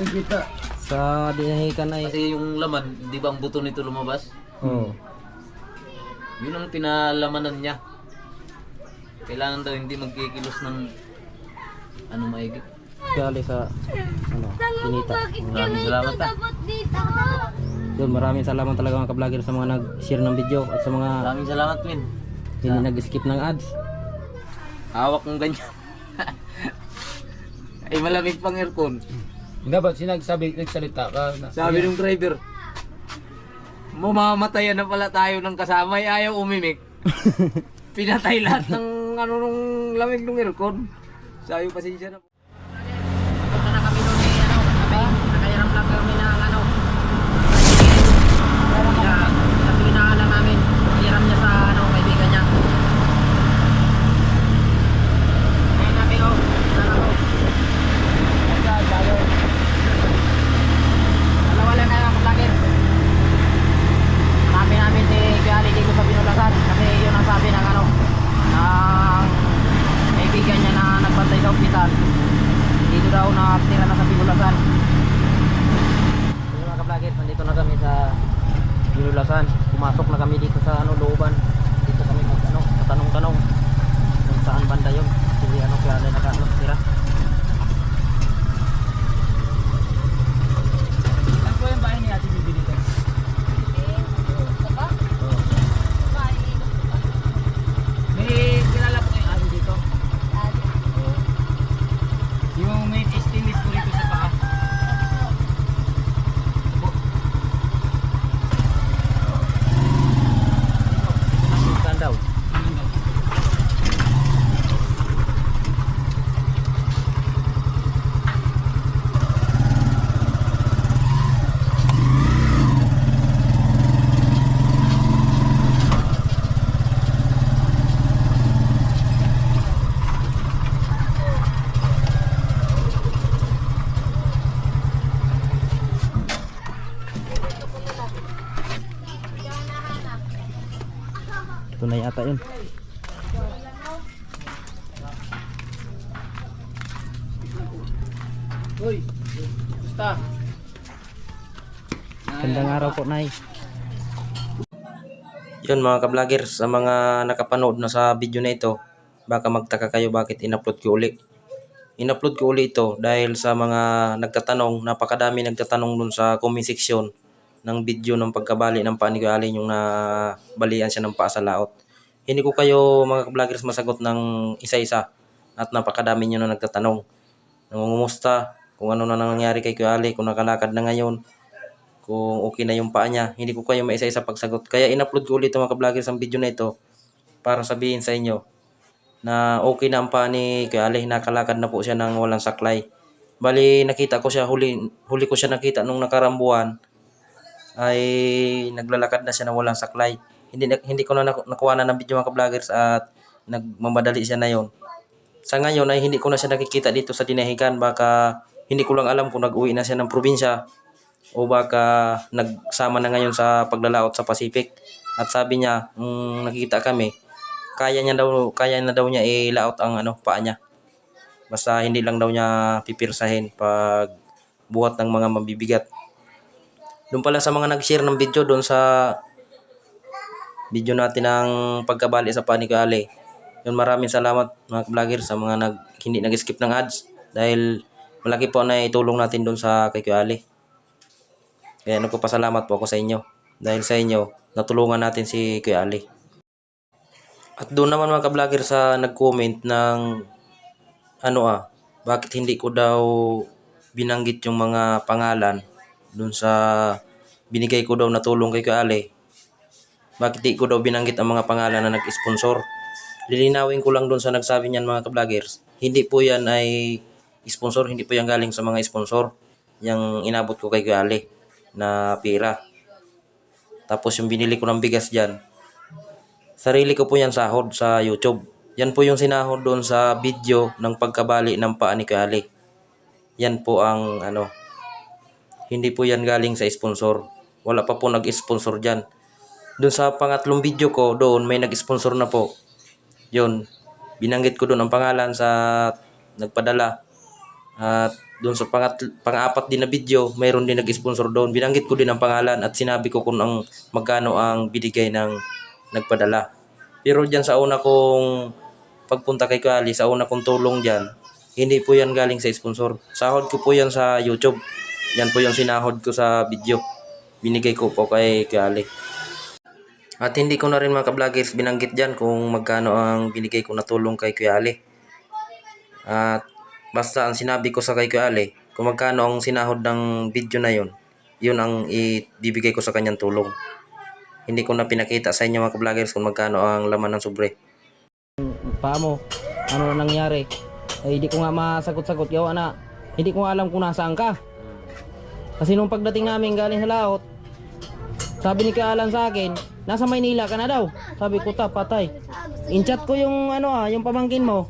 Ako kita. Sa dinahikan ay... Kasi yung laman, di ba ang buto nito lumabas? Oo. Yun ang pinalamanan niya. Kailangan daw hindi magkikilos ng ano maigi. Gali sa... Ano, pinita. Maraming salamat ah. Yun, maraming salamat talaga mga ka-vlogger sa mga nag-share ng video at sa mga Maraming salamat, Win. hindi nag-skip ng ads. Hawak ng ganyan. Ay malamig pang aircon. Dapat sinagsabi, nagsalita ka. Na, Sabi ng driver, mamamatayan na pala tayo ng kasama, ay ayaw umimik. Pinatay lahat ng ano nung lamig ng aircon. Sabi pasensya na kami noon eh, ano, kami, nakayaram lang kami ng ano, Sabi na lang namin, hiram niya sa ano, kaibigan niya. Kaya namin oh, sana oh. Dalawa lang kayo ang vlogger. Hanapin namin si Kuya dito sa Pinulasan kasi yun ang sabi ng ano ng kaibigan niya na nagbantay sa ospital. Dito daw nakatira na sa Pinulasan. Yung mga vlogger, nandito na kami sa Pinulasan. Pumasok na kami dito sa ano looban. Dito kami mag ano, tanong-tanong kung saan banda yun. Kasi ano kaya na naka ano, tira. Saan po yung bahay ni Ate Bibi dito? May kilala po kayong ate dito? Oo. Yung may stainless po rito sa paa. Saan yata yun. Uy, basta. Gandang araw po, Nay. Yun mga ka-vlogger, sa mga nakapanood na sa video na ito, baka magtaka kayo bakit in-upload ko uli. In-upload ko uli ito dahil sa mga nagtatanong, napakadami nagtatanong dun sa comment section ng video ng pagkabali ng paa ni Kuya Alin yung nabalian siya ng paa sa laot. Hindi ko kayo mga ka-vloggers masagot ng isa-isa at napakadami nyo na nagtatanong. Nangungumusta kung ano na nangyari kay Kuya Ali, kung nakalakad na ngayon, kung okay na yung paa niya. Hindi ko kayo maisa-isa pagsagot. Kaya in-upload ko ulit mga ka-vloggers ang video na ito para sabihin sa inyo na okay na ang paa ni Kuya Ali. Nakalakad na po siya ng walang saklay. Bali, nakita ko siya, huli, huli ko siya nakita nung nakarambuan ay naglalakad na siya ng walang saklay. Hindi, hindi ko na naku- nakuha na ng video mga ka-vloggers at nagmamadali siya na yon. Sa ngayon ay hindi ko na siya nakikita dito sa Dinahican. Baka hindi ko lang alam kung nag-uwi na siya ng probinsya o baka nagsama na ngayon sa paglalaot sa Pacific. At sabi niya, nung nakikita kami, kaya niya daw kaya na daw niya ilaot ang ano paa niya. Basta hindi lang daw niya pipirsahin pag buhat ng mga mabibigat. Doon pala sa mga nag-share ng video doon sa video natin ng pagkabali sa Panik Ali. Yun maraming salamat mga vlogger sa mga nag, hindi nag-skip ng ads dahil malaki po na itulong natin doon sa kay Kuya Ali. Kaya nagpapasalamat po ako sa inyo. Dahil sa inyo, natulungan natin si Kuya Ali. At doon naman mga ka-vlogger sa nag-comment ng ano ah, bakit hindi ko daw binanggit yung mga pangalan doon sa binigay ko daw na tulong kay Kuya Ali. Bakit di ko daw binanggit ang mga pangalan na nag-sponsor? Lilinawin ko lang doon sa nagsabi niyan mga ka-vloggers. Hindi po yan ay sponsor, hindi po yan galing sa mga sponsor. Yung inabot ko kay Kuya Ali na pira. Tapos yung binili ko ng bigas dyan, sarili ko po yan sahod sa YouTube. Yan po yung sinahod doon sa video ng pagkabali ng paa ni Kuya Ali. Yan po ang ano, hindi po yan galing sa sponsor. Wala pa po nag-sponsor dyan. Doon sa pangatlong video ko, doon may nag-sponsor na po. Yun, binanggit ko doon ang pangalan sa nagpadala. At doon sa pangat, pang-apat din na video, mayroon din nag-sponsor doon. Binanggit ko din ang pangalan at sinabi ko kung ang magkano ang binigay ng nagpadala. Pero dyan sa una kong pagpunta kay Kali, sa una kong tulong dyan, hindi po yan galing sa sponsor. Sahod ko po yan sa YouTube. Yan po yung sinahod ko sa video. Binigay ko po kay Kali. At hindi ko na rin mga ka-vloggers binanggit dyan kung magkano ang binigay ko na tulong kay Kuya Ali. At basta ang sinabi ko sa kay Kuya Ali, kung magkano ang sinahod ng video na yon, yun ang ibibigay ko sa kanyang tulong. Hindi ko na pinakita sa inyo mga ka-vloggers kung magkano ang laman ng sobre. paa mo, ano na nangyari. Ay, hindi ko nga masagot-sagot. Yawa na, hindi ko alam kung nasaan ka. Kasi nung pagdating namin galing sa laot, sabi ni Kaalan sa akin, nasa Maynila ka na daw. Sabi ko, ta, patay. In-chat ko yung ano ah, yung pamangkin mo.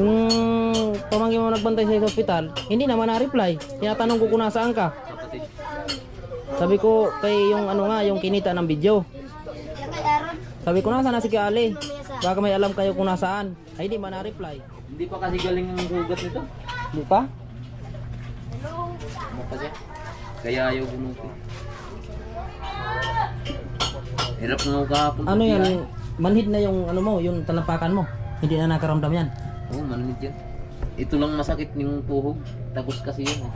Yung pamangkin mo nagbantay sa hospital, hindi naman na-reply. Tinatanong ko kung nasaan ka. Sabi ko, kay yung ano nga, yung kinita ng video. Sabi ko, nasaan na si Kali? Baka may alam kayo kung nasaan. Ay, di man na-reply. Hindi pa kasi galing ang hugat nito. Di pa? Ano pa siya? Kaya ayaw gumuti. Hirap na ako kahapon. Ano yan? Manhid na yung ano mo, yung talampakan mo. Hindi na nakaramdam yan. Oo, manamit yan. Ito lang masakit yung tuhog. Tapos kasi yun eh.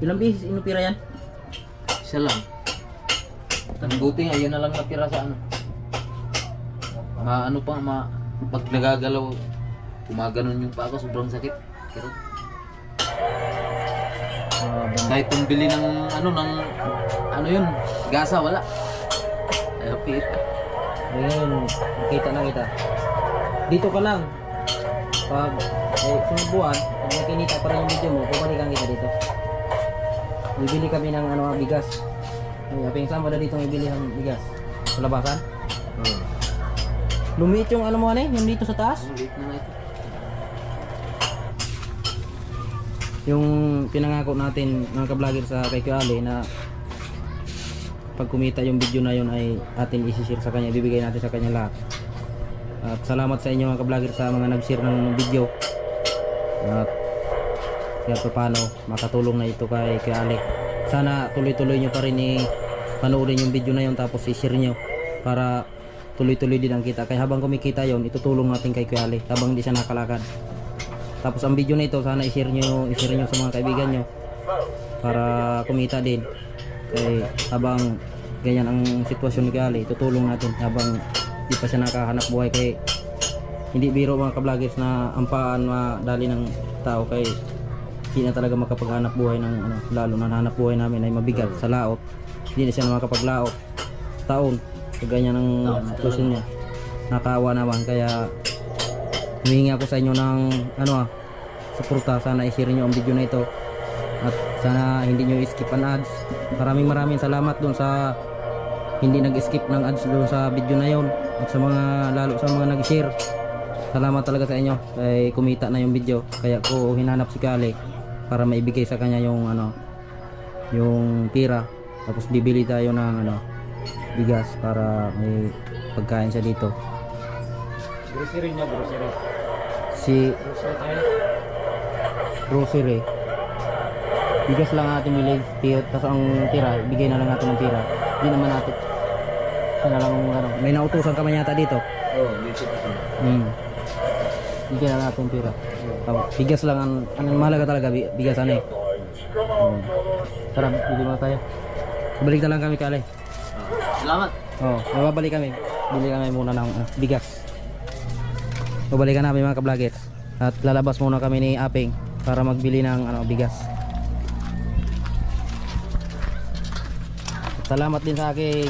Ilang beses inupira yan? Isa lang. Ang buti nga, yun na lang natira sa ano. Ma, ano pa, ma, pag nagagalaw, gumaganon yung pa ako, sobrang sakit. Pero, kahit tumbili ng, ano, ng, ano yun, gasa, wala. Ay, okay. Ayun, nakita na kita. Dito ka lang. Pag eh, sunod buwan, pag may kinita pa rin yung video mo, pabalikan kita dito. Bibili kami ng ano, bigas. Ay, aping saan ba na dito bibili ng bigas? Sa labasan? Oo. Lumiit yung ano mo ano, yung dito sa taas. Late na nga ito. Yung pinangako natin mga ka-vlogger sa kay Kuya Ali na pag kumita yung video na yun ay atin isi-share sa kanya, bibigay natin sa kanya lahat. At salamat sa inyo mga ka-vlogger sa mga nag-share ng video. At kahit pa paano makatulong na ito kay Kuya Ali. Sana tuloy-tuloy nyo pa rin i panoorin yung video na yun tapos i-share nyo para tuloy-tuloy din ang kita. Kaya habang kumikita yon itutulong natin kay Kuya Ali habang hindi siya nakalakad. Tapos ang video na ito sana i-share nyo, i-share nyo sa mga kaibigan nyo para kumita din. Kaya habang ganyan ang sitwasyon ni Kali, tutulong natin habang di pa siya nakahanap buhay kay hindi biro mga ka-vloggers na ampaan madali ng tao kay hindi na talaga makapaghanap buhay ng ano, lalo na hanap buhay namin ay mabigat sa laot. Hindi na siya makapaglaot taon. So ganyan ang sitwasyon niya. Nakawa naman kaya humingi ako sa inyo ng ano ah, suporta. Sana i-share nyo ang video na ito. At sana hindi nyo skip ang ads. Maraming maraming salamat dun sa hindi nag-skip ng ads doon sa video na yon at sa mga lalo sa mga nag-share. Salamat talaga sa inyo. Kay kumita na yung video. Kaya ko hinanap si Kali para maibigay sa kanya yung ano yung tira. Tapos bibili tayo ng ano bigas para may pagkain siya dito Grocery niya, grocery. si Grocery tayo. grocery bigas lang natin bili tira, tapos ang tira bigay na lang natin ng tira hindi naman natin sana lang ano may nautusan ka man yata dito Oo, oh, pa siya. hmm. bigyan na natin tira Tama. bigas lang ang, ang mahalaga talaga bi- bigas ano eh hmm. tara bili muna tayo balik na lang kami kalay Salamat. Oo, oh, mababalik kami. Bili kami muna ng ah, bigas. Babalikan namin mga ka-vloggers. At lalabas muna kami ni Aping para magbili ng ano, bigas. At salamat din sa aking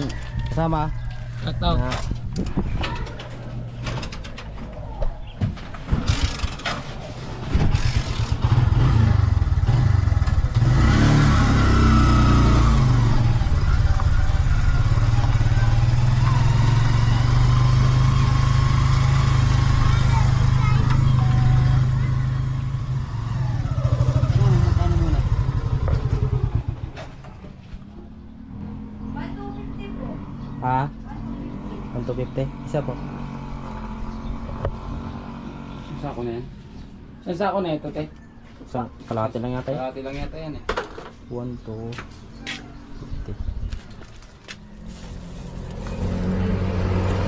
kasama. Ataw. Na, ha? 150? Isa po. Sako na yan. Saan sako na ito, te? Sa kalahati lang yata yun. Kalahati lang yata yan eh. 1, 2, 50.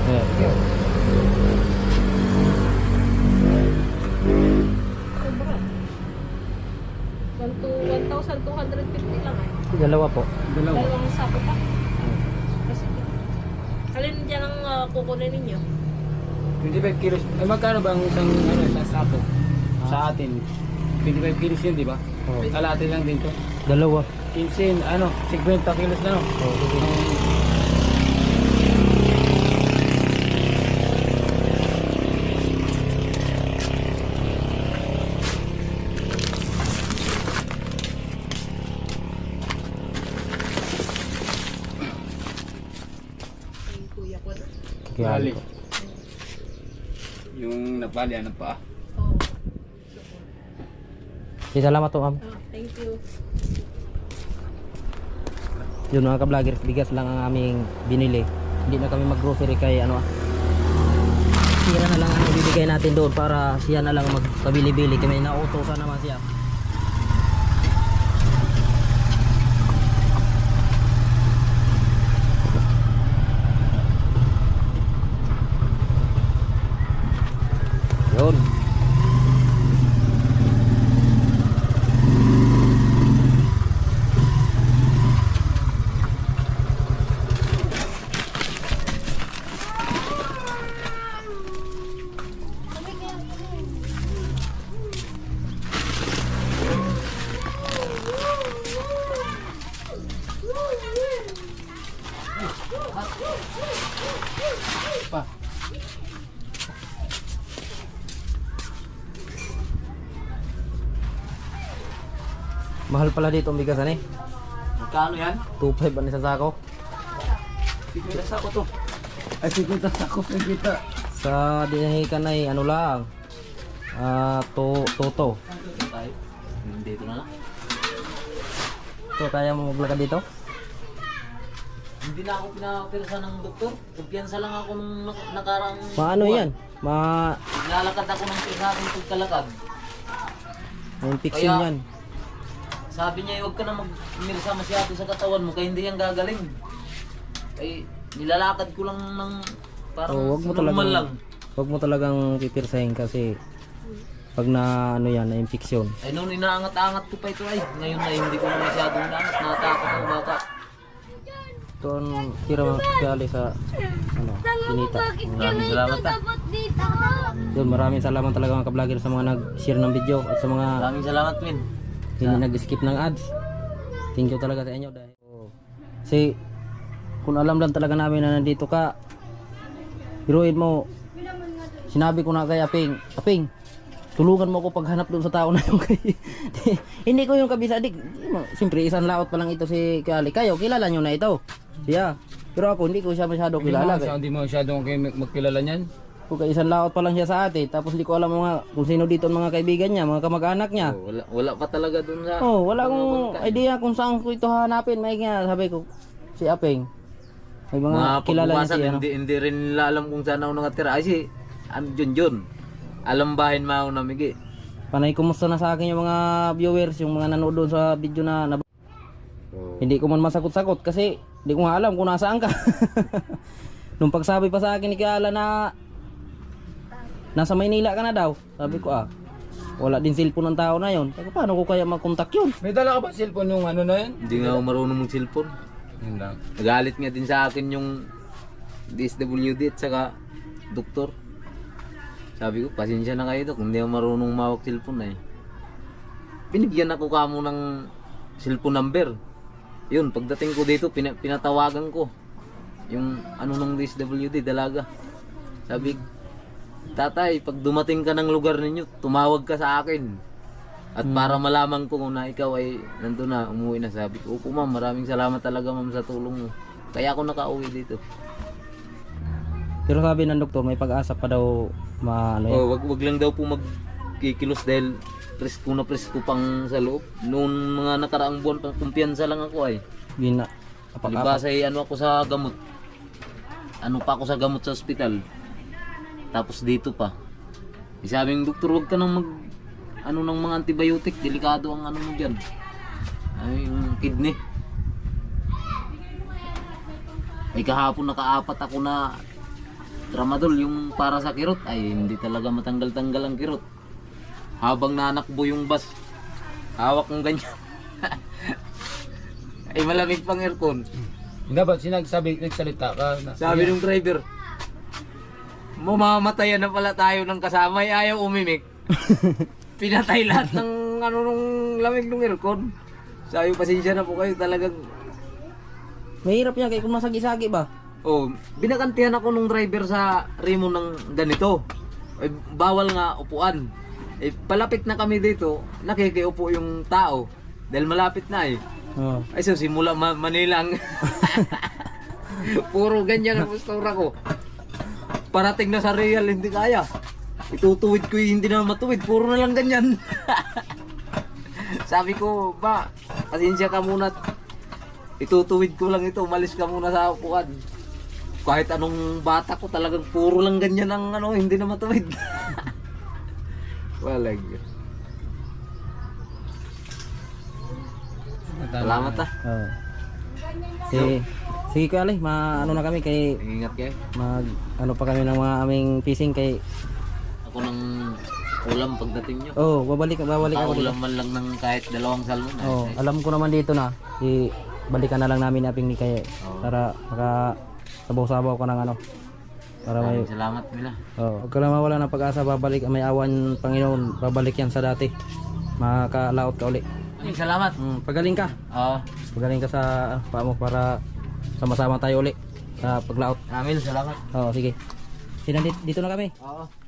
Eh, Sobra. 1,250 lang eh. dalawa po. Dalawa. Dalawang sako pa. Kasi, alin dyan ang uh, kukunin ninyo? 25 kilos. Eh magkano ba ang isang ano, isang sako? Sa atin. 25 kilos yun, di ba? Oo. Kalahati lang din to. Dalawa. 15, ano, 50 kilos na no? Oh, Yung nabali, ano pa? Oh. Salamat to, ma'am. Ah, thank you. Yun mga ka-vloggers, bigas lang ang aming binili. Hindi na kami mag-grocery kay ano ah. Siya na lang ang ibibigay natin doon para siya na lang magpabili-bili. Kami nautosan naman siya. Yun. Pala dito ang bigas eh. Magkano yan? 2.5 ang isang sako. 50 sako to. Ay, 50 sako, 50. Sa dinahikan ay ano lang. Ah, to toto. Dito na lang. So kaya mo maglakad dito? Hindi na ako pinapirsa ng doktor. Kumpiyansa lang ako nung nak- nakarang... Maano yan? Ma Nilalakad ako ng pirsahan pagkalakad. infection Kaya- yan. Sabi niya, huwag ka na magmirsa masyado sa katawan mo kaya hindi yan gagaling. Ay, nilalakad ko lang ng parang Oh, wag mo normal talagang lang. wag mo talagang pipirsahin kasi pag na ano yan na infection. Ay, noon inaangat-angat ko pa ito ay. Ngayon na hindi ko na masyadong inaangat. Natakot ako baka. Ito ang tira mga sa ano, kinita. Maraming salamat ah. Yun, maraming salamat talaga mga ka-vlogger sa mga nag-share ng video at sa mga Maraming salamat, Min. Hindi nag-skip ng ads. Thank you talaga sa inyo dahil kasi kung alam lang talaga namin na nandito ka, biruin mo, sinabi ko na kay Aping, Aping, tulungan mo ako paghanap doon sa tao na yung kay... hindi ko yung kabisa, dik. Siyempre, isang laot pa lang ito si Kali. Kayo, kilala nyo na ito. Siya. Pero ako, hindi ko siya masyado kilala. Hindi mo masyadong kayo magkilala niyan. Kung isang laot pa lang siya sa atin, tapos hindi ko alam mga, kung sino dito ang mga kaibigan niya, mga kamag-anak niya. Oh, wala, wala pa talaga dun sa... Oh, wala akong idea kung saan ko ito hanapin. May nga, sabi ko, si Apeng. May mga, mga kilala niya siya. No? hindi, hindi rin nila alam kung saan ako nakatira. Ay, si, ano, Jun Jun. Alam bahin mo ako namigi. Panay kumusta na sa akin yung mga viewers, yung mga nanood doon sa video na, na hindi ko man masakot-sakot kasi hindi ko nga alam kung nasaan ka. Nung pagsabi pa sa akin ni Kiala na nasa Maynila ka na daw, sabi ko ah, wala din cellphone ng tao na yon. Sabi ko, paano ko kaya mag-contact yun? May dala ka ba cellphone yung ano na yan? Hindi nga ako marunong mag-cellphone. Yun lang. Nagalit nga din sa akin yung DSWD at saka doktor. Sabi ko, pasensya na kayo dok, hindi ako marunong mawag cellphone na eh. Binigyan ako kamo ng cellphone number. Yun, pagdating ko dito, pina- pinatawagan ko. Yung ano ng DSWD, dalaga. Sabi, tatay, pag dumating ka ng lugar ninyo, tumawag ka sa akin. At para malaman ko kung na ikaw ay nandun na, umuwi na. Sabi ko, opo ma'am, maraming salamat talaga ma'am sa tulong mo. Kaya ako nakauwi dito. Pero sabi ng doktor, may pag-asa pa daw ma ano yan. Oh, wag wag lang daw po magkikilos dahil presko na presko pang sa loob. Noon mga nakaraang buwan, kumpiyansa lang ako ay. Gina. Palibasa ano ako sa gamot. Ano pa ako sa gamot sa ospital. Tapos dito pa. Eh, sabi ng doktor, huwag ka nang mag ano ng mga antibiotic, delikado ang ano mo diyan. Ay, yung kidney. Ay kahapon nakaapat ako na tramadol yung para sa kirot. Ay hindi talaga matanggal-tanggal ang kirot. Habang nanakbo yung bus, hawak ng ganyan. ay malamig pang aircon. Dapat sinagsabi, nagsalita ka. Na, Sabi ng driver, mamamatayan na pala tayo ng kasama, ay ayaw umimik. Pinatay lahat ng ano nung lamig ng aircon. Sabi, pasensya na po kayo talagang Mahirap yan, kaya kung masagi-sagi ba? Oh, binakantihan ako nung driver sa remo ng ganito. Eh, bawal nga upuan. Eh, palapit na kami dito, nakikiupo yung tao. Dahil malapit na eh. Oo. Ay, so simula ma- Manila ang... Puro ganyan ang postura ko. Parating na sa real, hindi kaya. Itutuwid ko yung hindi na matuwid. Puro na lang ganyan. Sabi ko, ba, pasensya ka muna. Itutuwid ko lang ito. Umalis ka muna sa upuan. Kahit anong bata ko talagang puro lang ganyan ang ano, hindi na matuwid. Walag. Salamat ah. Oo. Si, sige ko Ali, ma ano na kami kay Ingat kayo. mag ano pa kami ng mga aming fishing kay Ako ng ulam pagdating nyo. oh, babalik babalik ako dito. Paulam man lang ng kahit dalawang salmon. Oh, alam ko naman dito na. Si balikan na lang namin aping ni kay para maka sabaw-sabaw ko ng ano. Para may Maraming salamat nila. oh, huwag ka lang mawala ng pag-asa babalik may awan Panginoon babalik yan sa dati. Makakalaot ka uli. Maraming salamat. Mm, pagaling ka. Oo. Pagaling ka sa ano, paa mo para sama-sama tayo uli sa paglaot. Kamil, salamat. Oh, sige. Dito, dito na kami. Oo.